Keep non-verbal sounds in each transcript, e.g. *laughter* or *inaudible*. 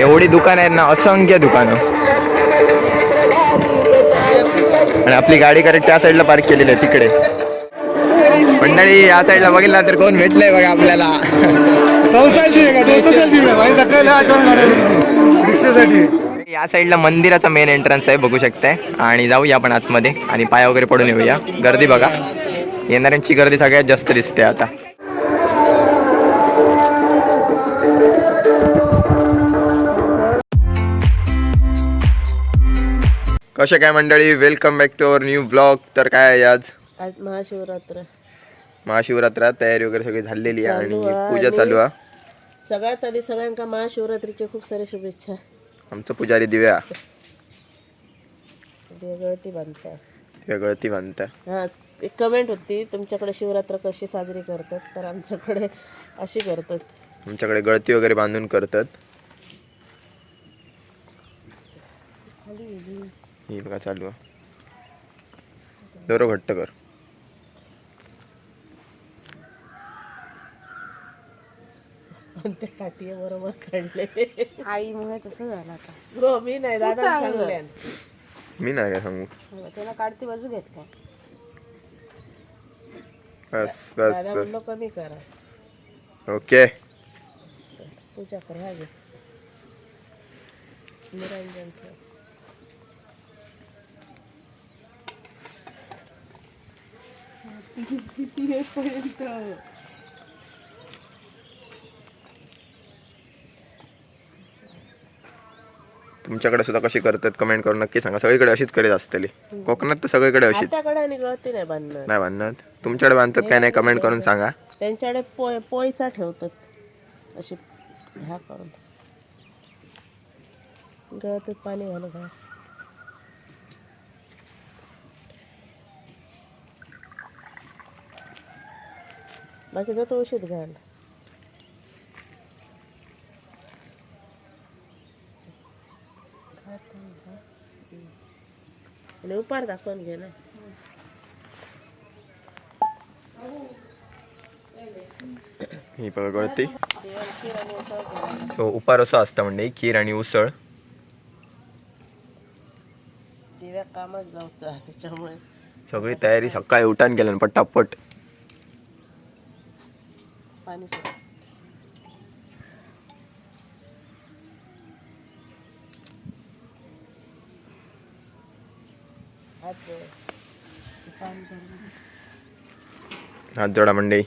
एवढी दुकानं आहेत ना असंख्य दुकानं. आणि आपली गाडी करेक्ट त्या साईडला पार्क केलेली आहे तिकडे. मंडळी या साईडला बघितलं तर कोण भेटलंय बघा आपल्याला. या साईडला मंदिराचा मेन एंट्रन्स आहे बघू शकताय. आणि जाऊया आपण आतमध्ये. आणि पाया वगैरे पडून येऊया. गर्दी बघा. येणाऱ्यांची गर्दी सगळ्यात जास्त दिसते आता. कसे काय मंडळी? Welcome back to our new blog तर काय आहे आज? आज महाशिवरात्र. महाशिवरात्रात तयारी वगैरे सगळी झालेली आहे चालू आणि आहे. पूजा आणि- चालू आहे. सगळ्यात आधी सगळ्यांका महाशिवरात्रीच्या खूप साऱ्या शुभेच्छा. आमचं पुजारी दिव्या. गळती बांधता वेगळं ती म्हणतं हा एक कमेंट होती तुमच्याकडे शिवरात्र कशी साजरी करतात? तर आमच्याकडे अशी करतात. आमच्याकडे गळती वगैरे बांधून करतात. ही बघा चालू आहे. दोरो घट्ट कर. बरोबर काढले. आईमुळे तसं झालं आता. हो मी नाही दादा मी नाही काय सांगू. हो, त्याला काढती बाजू घेत काय बस बस बस. कमी करा. ओके. पूजा कर हा निरंजन ठेव. तुमच्याकडे सुद्धा कशी करतात कमेंट करून नक्की सांगा. सगळीकडे अशीच करीत असतली. कोकणात तर सगळीकडे अशीच. हाताकडे आणि गळती नाही बांधणार. नाही बांधणार. तुमच्याकडे बांधतात काय नाही कमेंट करून सांगा. त्यांच्याकडे पोय पोयचा ठेवतात. अशी ह्या करून. गळ्यात पाणी घालू का बाकी जातो औषध घाल. आणि उपार दाखवून घे ना. ही गळती हो उपार असं असतं म्हणजे खीर आणि उसळ दिव्या कामात जाऊचा त्याच्यामुळे सगळी तयारी सकाळी उठान केलं पटापट पाणी सोड. हात जोड. पाणी भरून. हात जोडा मंडई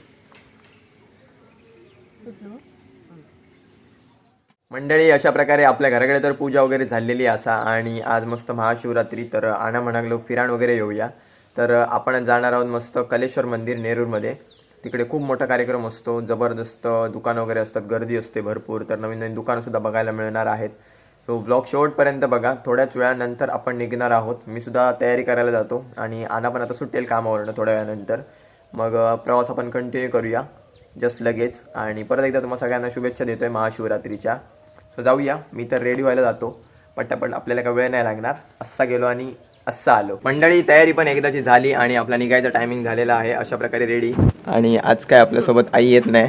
मंडळी अशा प्रकारे आपल्या घराकडे तर पूजा वगैरे झालेली असा आणि आज मस्त महाशिवरात्री तर आणा म्हणागलो फिराण वगैरे येऊया. तर आपण जाणार आहोत मस्त कलेश्वर मंदिर नेरूरमध्ये. तिकडे खूप मोठा कार्यक्रम असतो जबरदस्त दुकानं वगैरे असतात गर्दी असते भरपूर तर नवीन नवीन दुकानंसुद्धा बघायला मिळणार आहेत. तो व्लॉग शेवटपर्यंत बघा थोड्याच वेळानंतर आपण निघणार आहोत. मी सुद्धा तयारी करायला जातो आणि आणा पण आता सुटेल कामावरनं थोड्या वेळानंतर. मग प्रवास आपण कंटिन्यू करूया जस्ट लगेच. आणि परत एकदा तुम्हाला सगळ्यांना शुभेच्छा देतोय महाशिवरात्रीच्या. सो जाऊया. मी तर रेडी व्हायला जातो. पटापट आपल्याला काय वेळ नाही लागणार. असा गेलो आणि असा आलो. मंडळी तयारी पण एकदाची झाली आणि आपला निघायचा टायमिंग झालेला आहे. अशा प्रकारे रेडी आणि आज काय आपल्यासोबत आई येत नाही.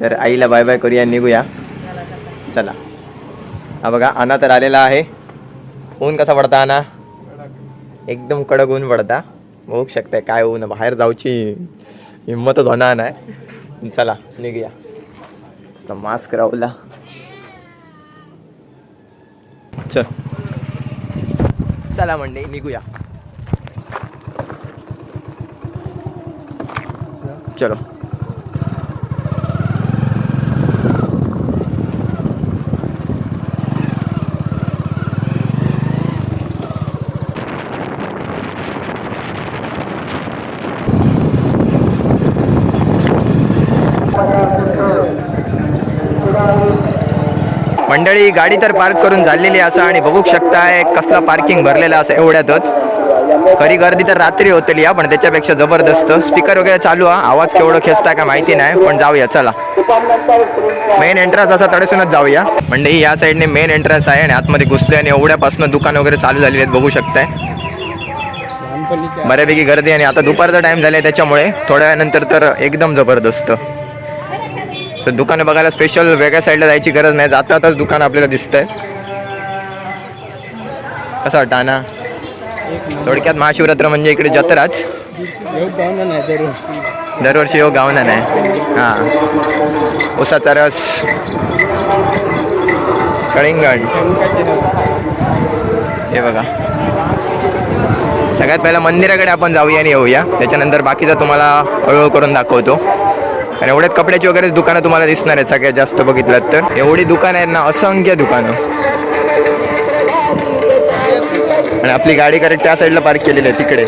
तर आईला बाय बाय करूया निघूया. चला. हा बघा आना तर आलेला आहे. ऊन कसा पडता आना एकदम कडक ऊन पडता. बघू शकताय काय ऊन बाहेर जाऊची हिंमतच होणार नाही. चला निघूया. मास्क राहूला चल. चला मंडई निघूया. चलो. मंडळी गाडी तर पार्क करून झालेली असा आणि बघू शकताय कसला पार्किंग भरलेला असं एवढ्यातच. खरी गर्दी तर रात्री होतली या पण त्याच्यापेक्षा जबरदस्त. स्पीकर वगैरे चालू हा आवाज केवढं खेचताय का माहिती नाही पण जाऊया चला. मेन एंट्रन्स असा तडसूनच जाऊया. म्हणजे या साईडने मेन एंट्रन्स आहे आणि आतमध्ये घुसले आणि एवढ्यापासून दुकान वगैरे चालू झालेली आहेत बघू शकताय. बऱ्यापैकी गर्दी आणि आता दुपारचा टाइम झालाय त्याच्यामुळे थोड्या वेळानंतर तर एकदम जबरदस्त. तर दुकानं बघायला स्पेशल वेगळ्या साईडला जायची गरज नाही. जातातच दुकान आपल्याला दिसतंय. कसं वाटतं ना थोडक्यात महाशिवरात्र म्हणजे इकडे जत्राच. दरवर्षी योग गावना नाही. हां. उसाचा रस. कळिंगण. हे बघा. सगळ्यात पहिलं मंदिराकडे आपण जाऊया आणि येऊया. त्याच्यानंतर बाकीचा तुम्हाला हळूहळू करून दाखवतो. आणि एवढ्यात कपड्याची वगैरे दुकानं तुम्हाला दिसणार आहेत सगळ्यात जास्त बघितलं तर. एवढी दुकानं आहेत ना असंख्य दुकानं. आणि आपली गाडी करेक्ट त्या साईडला पार्क केलेली आहे तिकडे.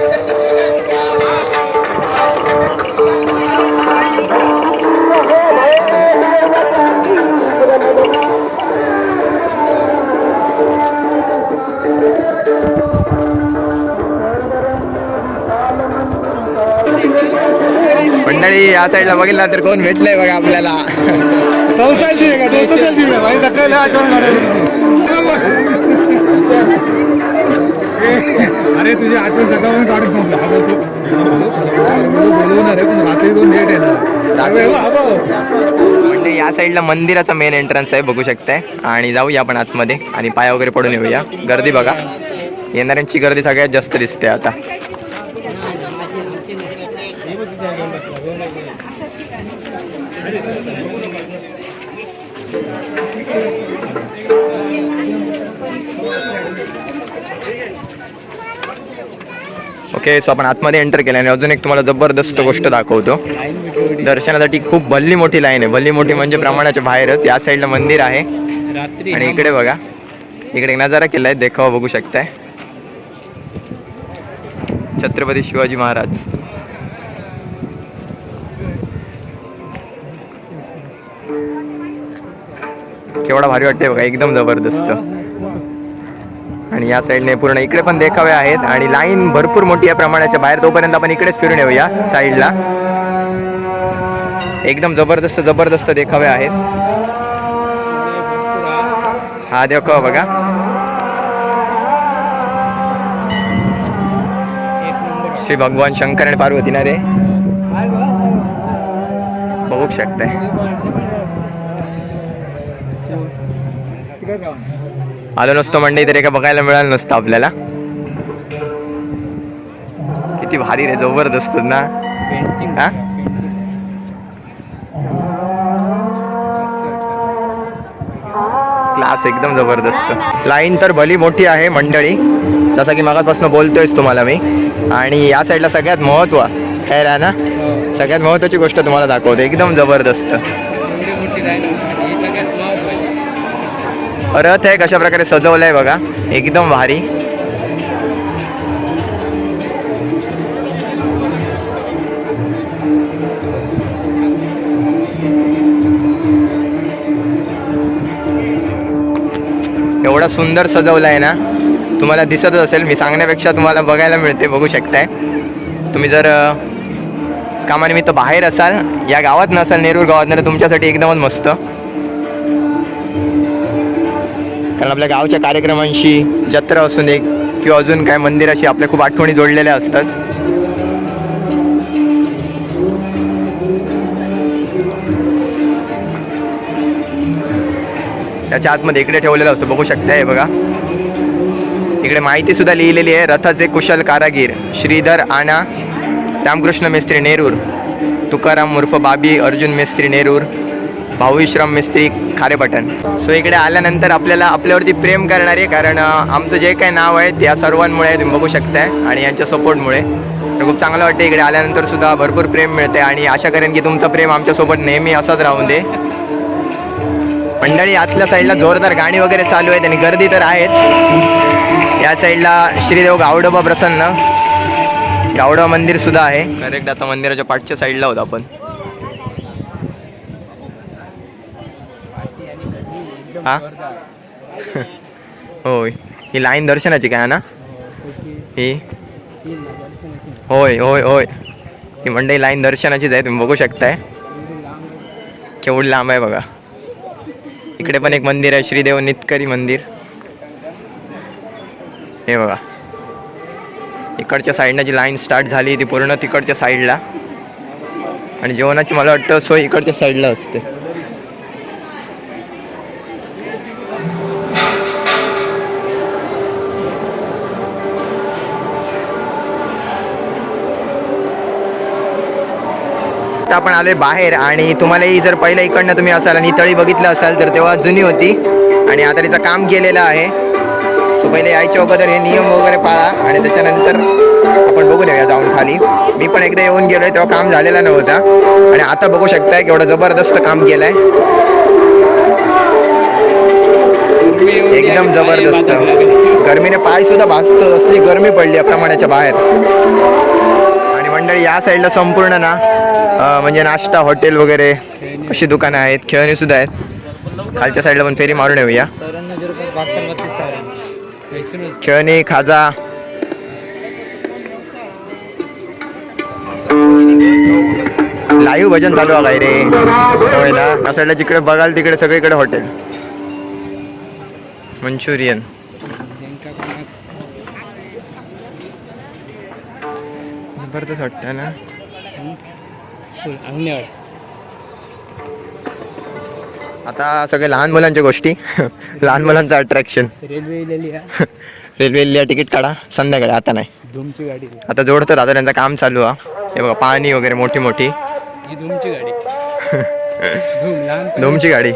मंडळी या साईडला बघितला तर कोण भेटलंय बघा आपल्याला. का? भाई सकाळी आठवण अरे तुझी आठवण सकाळून काढून हा बोलतो बोलवणार आहे पण रात्री दोन लेट येणार. म्हणजे या साईडला मंदिराचा मेन एंट्रन्स आहे बघू शकताय. आणि जाऊया आपण आतमध्ये. आणि पाया वगैरे पडून येऊया. गर्दी बघा. येणाऱ्यांची गर्दी सगळ्यात जास्त दिसते आता. ओके सो आपण आतमध्ये एंटर केलं आणि अजून एक तुम्हाला जबरदस्त गोष्ट दाखवतो. दर्शनासाठी खूप भल्ली मोठी लाईन आहे. भल्ली मोठी म्हणजे प्रमाणाच्या बाहेरच. या साईडला मंदिर आहे. आणि इकडे बघा. इकडे नजारा केलाय. देखावा बघू शकताय. छत्रपती शिवाजी महाराज. केवढा भारी वाटतंय बघा. एकदम जबरदस्त. आणि या साईडने पूर्ण इकडे पण देखावे आहेत आणि लाईन भरपूर मोठी आहे प्रमाणाच्या बाहेर तोपर्यंत आपण इकडेच फिरून येऊया साईडला. एकदम जबरदस्त जबरदस्त देखावे आहेत. हा देखावा बघा. श्री भगवान शंकर आणि पार्वती ना रे. बघू शकताय. आलो नसतो मंडई तरी का बघायला मिळालं नसतं आपल्याला. किती भारी रे जबरदस्त ना. हा? क्लास एकदम जबरदस्त. लाईन तर भली मोठी आहे मंडळी. जसं की मगापासून बोलतोयच तुम्हाला मी. आणि या साईडला सगळ्यात महत्त्व खैर आहे ना? सगळ्यात महत्वाची गोष्ट तुम्हाला दाखवतो. एकदम जबरदस्त. रथ आहे कशा प्रकारे आहे बघा. एकदम भारी. एवढा सुंदर सजवलाय ना. तुम्हाला दिसतच असेल मी सांगण्यापेक्षा तुम्हाला बघायला मिळते बघू शकताय. तुम्ही जर कामानिमित्त बाहेर असाल या गावात नसाल नेरूर गावात तर तुमच्यासाठी एकदमच मस्त. कारण आपल्या गावच्या कार्यक्रमांशी जत्रा असून एक किंवा अजून काय मंदिराशी आपल्या खूप आठवणी जोडलेल्या असतात. त्याच्या आतमध्ये इकडे ठेवलेला असतो बघू शकता हे बघा. इकडे माहिती सुद्धा लिहिलेली आहे रथाचे कुशल कारागीर श्रीधर आणा रामकृष्ण मेस्त्री नेरूर तुकाराम उर्फ बाबी अर्जुन मेस्त्री नेरूर भाऊश्रम मिस्त्री खारेपटण सो इकडे आल्यानंतर आपल्याला आपल्यावरती प्रेम करणारे कारण आमचं जे काही नाव आहे त्या सर्वांमुळे तुम्ही बघू शकताय आणि यांच्या सपोर्टमुळे. तर खूप चांगलं वाटतं इकडे आल्यानंतर सुद्धा भरपूर प्रेम मिळते आणि आशा करेन की तुमचं प्रेम आमच्यासोबत नेहमी असंच राहून दे. मंडळी आतल्या साईडला जोरदार गाणी वगैरे चालू आहेत आणि गर्दी तर आहेच. या साईडला श्रीदेव गावडोबा प्रसन्न. गावडोबा मंदिर सुद्धा आहे. करेक्ट आता मंदिराच्या पाठच्या साईडला होत आपण. हा? *laughs* होय. ही लाईन दर्शनाची काय ना? ही होय होय होय. ही मंडई लाईन दर्शनाचीच आहे तुम्ही बघू शकताय. केवढी लांब आहे बघा. इकडे पण एक मंदिर आहे श्रीदेव नितकरी मंदिर. हे बघा. इकडच्या साईडनं जी लाईन स्टार्ट झाली ती पूर्ण तिकडच्या साईडला. आणि जेवणाची मला वाटतं सोय इकडच्या साईडला असते. आता आपण आलोय बाहेर आणि तुम्हालाही जर पहिल्या इकडनं तुम्ही असाल आणि तळी बघितलं असाल तर तेव्हा जुनी होती. आणि आता तिचं काम केलेलं आहे. सो पहिले यायच्या अगोदर हे नियम वगैरे पाळा आणि त्याच्यानंतर आपण बघू देऊया जाऊन खाली. मी पण एकदा येऊन गेलोय तेव्हा काम झालेला नव्हता. आणि आता बघू शकताय केवढं जबरदस्त काम केलंय. एकदम जबरदस्त. गर्मीने पाय सुद्धा भासतो असली गरमी पडली आहे प्रमाणाच्या बाहेर. मंडळी या साईडला संपूर्ण ना म्हणजे नाश्ता हॉटेल वगैरे अशी दुकानं आहेत खेळणी सुद्धा आहेत. खालच्या साईडला पण फेरी मारून येऊया. खेळणी खाजा. लाईव्ह भजन चालू आहे रे. होय ना या साईडला जिकडे बघाल तिकडे सगळीकडे हॉटेल मंचुरियन. जबरदस्त वाटतं ना? आता सगळे लहान मुलांच्या गोष्टी. लहान मुलांचं अट्रॅक्शन रेल्वे रेल्वे तिकीट काढा. संध्याकाळी आता नाही. धूमची गाडी आता जोडतात आता त्यांचं काम चालू आहे. हे बघा पाणी वगैरे मोठी मोठी. धूमची गाडी. धोमची गाडी.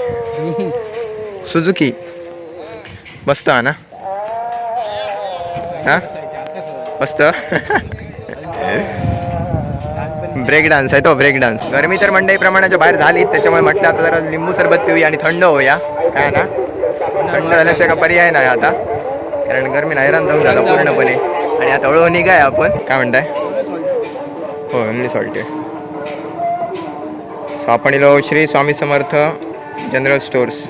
सुझुकी मस्त हा ना? हा? मस्त. ब्रेक डान्स आहे तो ब्रेक डान्स गरमी तर मंडई प्रमाणाच्या बाहेर झाली त्याच्यामुळे म्हटलं आता जरा लिंबू सरबत पिऊया आणि थंड होऊया. काय ना? थंड झाल्याशिवाय का पर्याय नाही आता. कारण गरमी हैराण जाऊन झालं पूर्णपणे. आणि आता हळूहळू निघाय आपण. काय म्हणताय? हो ओनली सॉल्ट सो आपण इलो श्री स्वामी समर्थ जनरल स्टोर्स.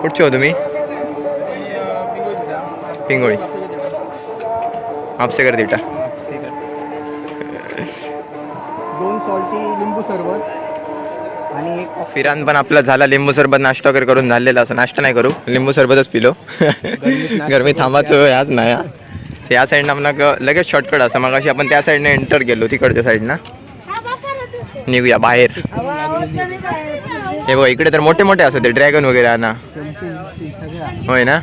कुठचे हो तुम्ही? पिंगोळी. आपसे कर दिटा दोन सॉल्टी लिंबू सरबत आणि एक फिरान पण आपला झाला. लिंबू सरबत नाश्ता वगैरे करून झालेला. असं नाश्ता नाही करू. लिंबू सरबतच पिलो. गरमी थांबाचं ह्याच नाही. हा. या साईडनं आपला लगेच शॉर्टकट असं. मग आपण त्या साईडने एंटर गेलो. तिकडच्या साईडनं निघूया बाहेर. हे बघ इकडे तर मोठे मोठे असतात ते ड्रॅगन वगैरे ना. होय ना?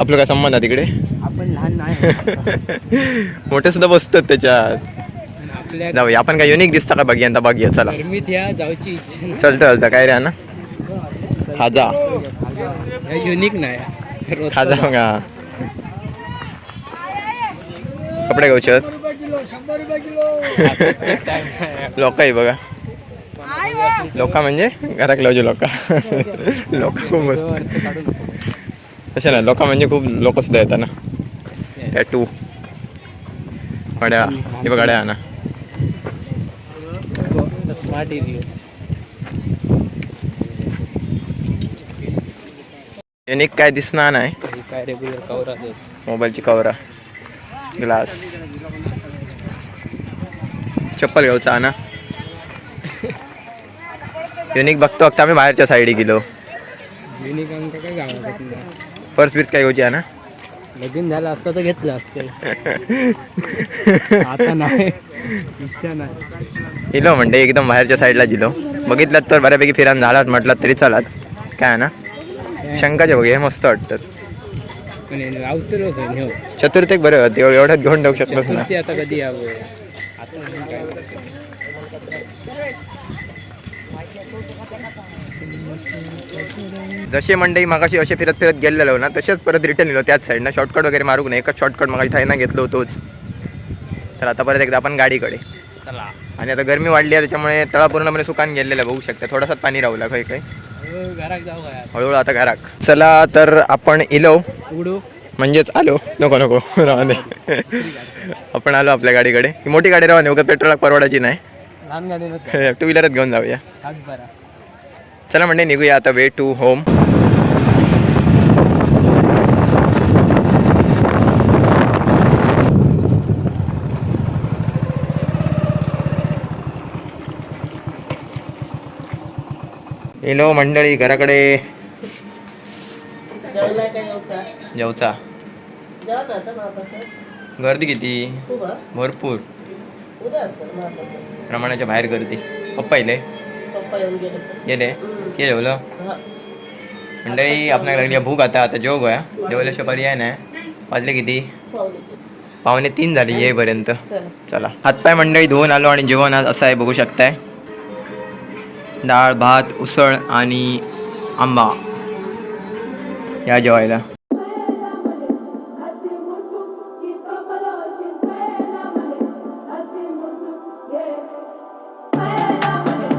आपलं काय संबंध आहे तिकडे? आपण लहान नाही *laughs* मोठे सुद्धा बसतात त्याच्यात. जाऊया. आपण काय युनिक दिसता का बघ यंदा बघूया. चला. गरमीत या जाऊची इच्छा नाही. चलतं चलतं काय रे ना खाजा. युनिक नाही. खाजा बघा. कपडे घेऊचे आहेत. लोक आहे बघा. लोक म्हणजे घरात लावचे लोक. लोक खूप तसे ना लोक म्हणजे खूप लोक सुद्धा येतात ना. टॅटू गड्या. हे बघ गड्या ना स्मार्ट एरिया युनिक काय दिसणार नाही. काय रेग्युलर कवर असत मोबाईलची कवरा. ग्लास चप्पल घ्यायचा ना. युनिक बघतो बघता आम्ही बाहेरच्या साईडी गेलो. युनिक आमचं काय गावात पर्स बिर्स काय आहे ना? लगीन झालं असतं तर घेतलं असतं. *laughs* आता नाही. इच्छा नाही. गेलो म्हणते एकदम बाहेरच्या साईडला गेलो बघितलात तर बऱ्यापैकी फिरान झालात म्हटलात तरी चालात. काय आहे ना? शंकाचे बघे हे मस्त वाटतात नेऊ चतुर्थीक बरं होते एवढ्यात घेऊन ठेवू शकलोच ना. जसे मंडई मागाशी असे फिरत फिरत गेलेलो ना तसेच परत रिटर्न येलो त्याच साईडनं शॉर्टकट वगैरे मारू नये एकच शॉर्टकट मागाशी थायना घेतलो होतोच. तर आता परत एकदा आपण गाडीकडे. चला. आणि आता गरमी वाढली आहे त्याच्यामुळे तळा पूर्णपणे सुकान गेलेलं बघू शकता. थोडासा पाणी राहूला काही काही हळूहळू आता घराक. चला तर आपण इलो. म्हणजेच आलो. नको नको. राहू दे. आपण आलो आपल्या गाडीकडे. ही मोठी गाडी राहू नये पेट्रोल परवडायची नाही. *laughs* टू व्हीलरच घेऊन जाऊया. चला म्हणजे निघूया आता वे टू होम येलो मंडळी घराकडे जेवलाय जेवचा? गर्दी किती? भरपूर. प्रमाणाच्या बाहेर गर्दी. पप्पा येले गेले. के जेवलं. मंडळी आपल्याला लागली आहे भूक आता. आता जेव गोया जेवल्याशिवाय पर्याय नाही. वाजले किती? पावणे तीन झाली येईपर्यंत. चला. चला. हातपाय मंडळी धुवून आलो आणि जेवण आज असं आहे बघू शकताय. डाळ भात उसळ आणि आंबा या जेवायला.